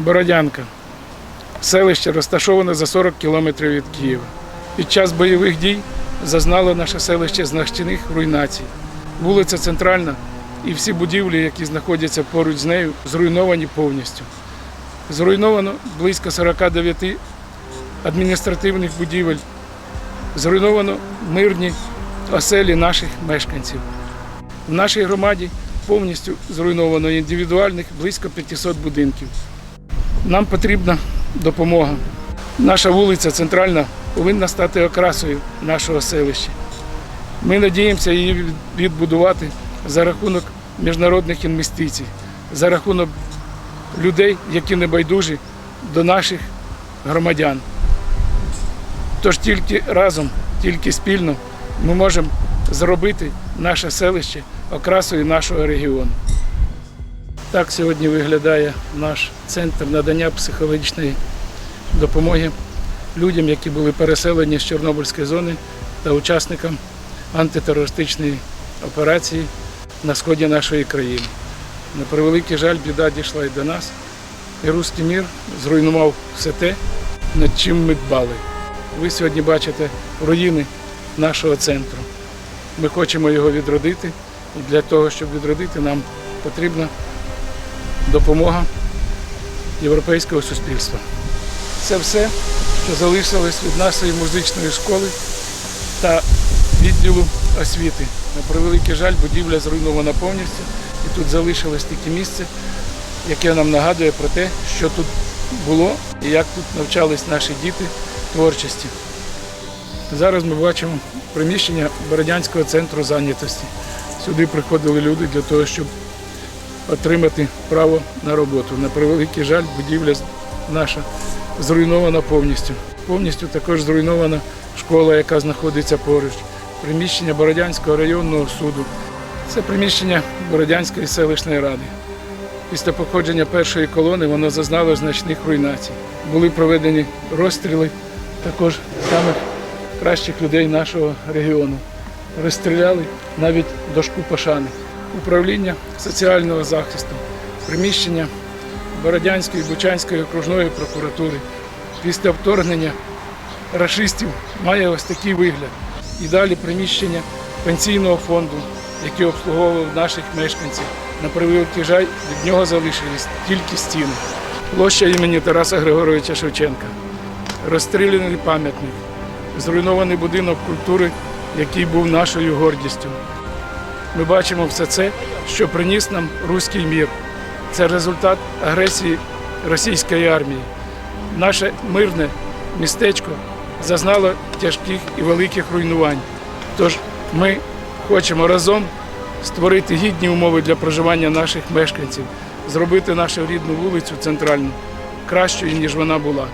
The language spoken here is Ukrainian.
Бородянка. Селище розташоване за 40 кілометрів від Києва. Під час бойових дій зазнало наше селище значних руйнацій. Вулиця Центральна і всі будівлі, які знаходяться поруч з нею, зруйновані повністю. Зруйновано близько 49 адміністративних будівель. Зруйновано мирні оселі наших мешканців. В нашій громаді повністю зруйновано індивідуальних близько 500 будинків. Нам потрібна допомога. Наша вулиця центральна повинна стати окрасою нашого селища. Ми надіємося її відбудувати за рахунок міжнародних інвестицій, за рахунок людей, які не байдужі до наших громадян. Тож тільки разом, тільки спільно ми можемо зробити наше селище окрасою нашого регіону. Так сьогодні виглядає наш центр надання психологічної допомоги людям, які були переселені з Чорнобильської зони та учасникам антитерористичної операції на сході нашої країни. На превеликий жаль, біда дійшла і до нас, і руський мір зруйнував все те, над чим ми дбали. Ви сьогодні бачите руїни нашого центру. Ми хочемо його відродити, і для того, щоб відродити, нам потрібна допомога європейського суспільства. Це все, що залишилось від нашої музичної школи та відділу освіти. На превеликий жаль, будівля зруйнована повністю, і тут залишилось тільки місце, яке нам нагадує про те, що тут було і як тут навчались наші діти творчості. Зараз ми бачимо приміщення Бородянського центру зайнятості. Сюди приходили люди для того, щоб отримати право на роботу. На превеликий жаль, будівля наша зруйнована повністю. Повністю також зруйнована школа, яка знаходиться поруч. Приміщення Бородянського районного суду. Це приміщення Бородянської селищної ради. Після походження першої колони воно зазнало значних руйнацій. Були проведені розстріли також самих кращих людей нашого регіону. Розстріляли навіть дошку пошани. Управління соціального захисту, приміщення Бородянської Бучанської окружної прокуратури після вторгнення рашистів має ось такий вигляд. І далі приміщення пенсійного фонду, який обслуговував наших мешканців. На превеликий жаль, від нього залишились тільки стіни. Площа імені Тараса Григоровича Шевченка. Розстріляний пам'ятник, зруйнований будинок культури, який був нашою гордістю. Ми бачимо все це, що приніс нам руський мір. Це результат агресії російської армії. Наше мирне містечко зазнало тяжких і великих руйнувань. Тож ми хочемо разом створити гідні умови для проживання наших мешканців, зробити нашу рідну вулицю центральну кращою, ніж вона була.